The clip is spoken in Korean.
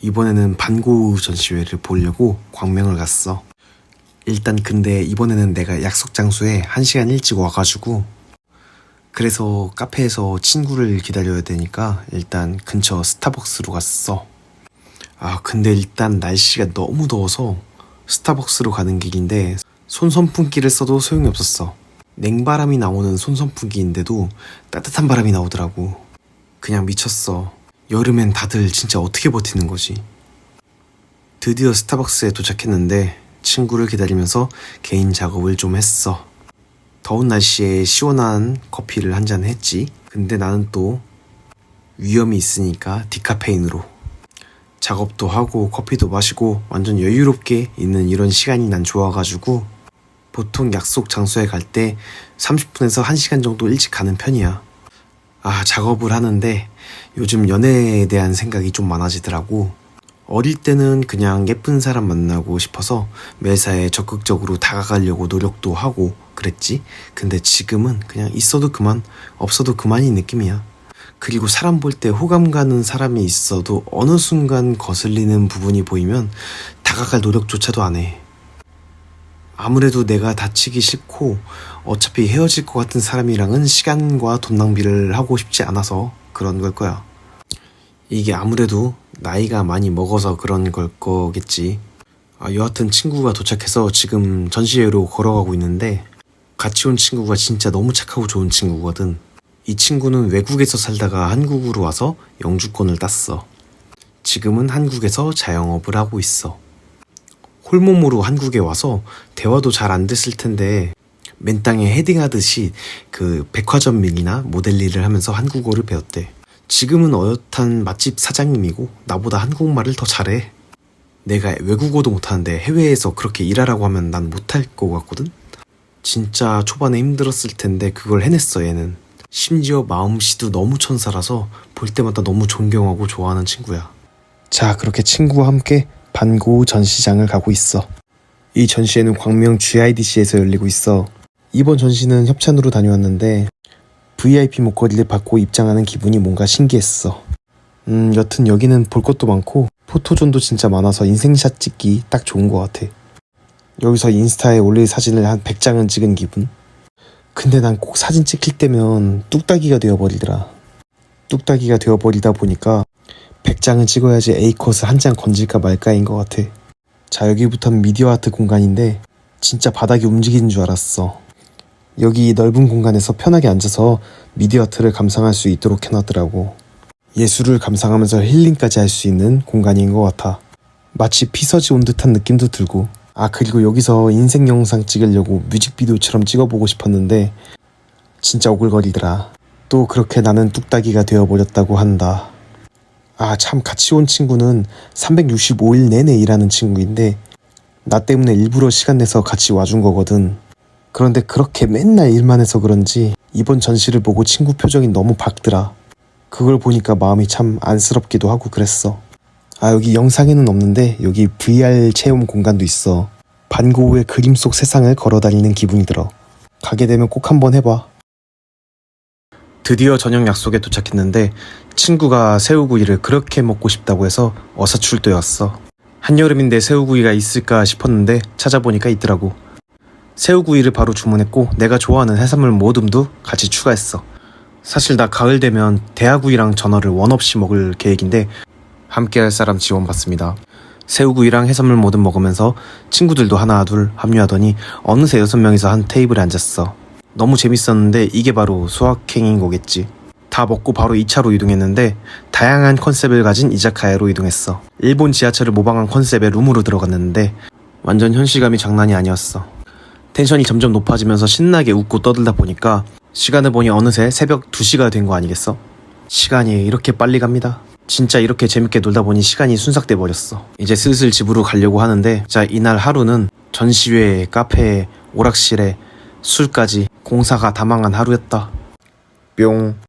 이번에는 반고우 전시회를 보려고 광명을 갔어. 일단 근데 이번에는 내가 약속 장소에 한시간 일찍 와가지고 그래서 카페에서 친구를 기다려야 되니까 일단 근처 스타벅스로 갔어. 아 근데 일단 날씨가 너무 더워서 스타벅스로 가는 길인데 손선풍기를 써도 소용이 없었어. 냉바람이 나오는 손선풍기인데도 따뜻한 바람이 나오더라고. 그냥 미쳤어. 여름엔 다들 진짜 어떻게 버티는 거지? 드디어 스타벅스에 도착했는데 친구를 기다리면서 개인 작업을 좀 했어. 더운 날씨에 시원한 커피를 한 잔 했지. 근데 나는 또 위험이 있으니까 디카페인으로 작업도 하고 커피도 마시고 완전 여유롭게 있는 이런 시간이 난 좋아가지고 보통 약속 장소에 갈 때 30분에서 1시간 정도 일찍 가는 편이야. 아, 작업을 하는데 요즘 연애에 대한 생각이 좀 많아지더라고. 어릴 때는 그냥 예쁜 사람 만나고 싶어서 매사에 적극적으로 다가가려고 노력도 하고 그랬지. 근데 지금은 그냥 있어도 그만, 없어도 그만인 느낌이야. 그리고 사람 볼 때 호감 가는 사람이 있어도 어느 순간 거슬리는 부분이 보이면 다가갈 노력조차도 안 해. 아무래도 내가 다치기 싫고 어차피 헤어질 것 같은 사람이랑은 시간과 돈 낭비를 하고 싶지 않아서 그런 걸 거야. 이게 아무래도 나이가 많이 먹어서 그런 걸 거겠지. 아, 여하튼 친구가 도착해서 지금 전시회로 걸어가고 있는데 같이 온 친구가 진짜 너무 착하고 좋은 친구거든. 이 친구는 외국에서 살다가 한국으로 와서 영주권을 땄어. 지금은 한국에서 자영업을 하고 있어. 홀몸으로 한국에 와서 대화도 잘 안 됐을 텐데 맨땅에 헤딩하듯이 그 백화점 일이나 모델 일을 하면서 한국어를 배웠대. 지금은 어엿한 맛집 사장님이고 나보다 한국말을 더 잘해. 내가 외국어도 못하는데 해외에서 그렇게 일하라고 하면 난 못할 것 같거든? 진짜 초반에 힘들었을 텐데 그걸 해냈어 얘는. 심지어 마음씨도 너무 천사라서 볼 때마다 너무 존경하고 좋아하는 친구야. 자, 그렇게 친구와 함께 반고우 전시장을 가고 있어. 이 전시회는 광명 GIDC에서 열리고 있어. 이번 전시는 협찬으로 다녀왔는데 VIP 목걸이를 받고 입장하는 기분이 뭔가 신기했어. 음, 여튼 여기는 볼 것도 많고 포토존도 진짜 많아서 인생샷 찍기 딱 좋은 것 같아. 여기서 인스타에 올릴 사진을 한 100장은 찍은 기분? 근데 난 꼭 사진 찍힐 때면 뚝딱이가 되어버리더라. 뚝딱이가 되어버리다 보니까 100장은 찍어야지 A컷을 한 장 건질까 말까인 것 같아. 자, 여기부터는 미디어 아트 공간인데 진짜 바닥이 움직이는 줄 알았어. 여기 넓은 공간에서 편하게 앉아서 미디어 아트를 감상할 수 있도록 해놨더라고. 예술을 감상하면서 힐링까지 할 수 있는 공간인 것 같아. 마치 피서지 온 듯한 느낌도 들고. 아, 그리고 여기서 인생 영상 찍으려고 뮤직비디오처럼 찍어보고 싶었는데 진짜 오글거리더라. 또 그렇게 나는 뚝딱이가 되어버렸다고 한다. 아, 참 같이 온 친구는 365일 내내 일하는 친구인데 나 때문에 일부러 시간 내서 같이 와준 거거든. 그런데 그렇게 맨날 일만 해서 그런지 이번 전시를 보고 친구 표정이 너무 밝더라. 그걸 보니까 마음이 참 안쓰럽기도 하고 그랬어. 아, 여기 영상에는 없는데 여기 VR 체험 공간도 있어. 반고우의 그림 속 세상을 걸어 다니는 기분이 들어. 가게 되면 꼭 한번 해봐. 드디어 저녁 약속에 도착했는데 친구가 새우구이를 그렇게 먹고 싶다고 해서 어사출도였어. 한여름인데 새우구이가 있을까 싶었는데 찾아보니까 있더라고. 새우구이를 바로 주문했고 내가 좋아하는 해산물 모듬도 같이 추가했어. 사실 나 가을 되면 대하구이랑 전어를 원 없이 먹을 계획인데 함께 할 사람 지원 받습니다. 새우구이랑 해산물 모듬 먹으면서 친구들도 하나 둘 합류하더니 어느새 여섯 명이서 한 테이블에 앉았어. 너무 재밌었는데 이게 바로 수학행인 거겠지. 다 먹고 바로 2차로 이동했는데 다양한 컨셉을 가진 이자카야로 이동했어. 일본 지하철을 모방한 컨셉의 룸으로 들어갔는데 완전 현실감이 장난이 아니었어. 텐션이 점점 높아지면서 신나게 웃고 떠들다 보니까 시간을 보니 어느새 새벽 2시가 된 거 아니겠어? 시간이 이렇게 빨리 갑니다. 진짜 이렇게 재밌게 놀다 보니 시간이 순삭돼 버렸어. 이제 슬슬 집으로 가려고 하는데 자 이날 하루는 전시회, 카페, 오락실에 술까지 공사가 다망한 하루였다. 뿅.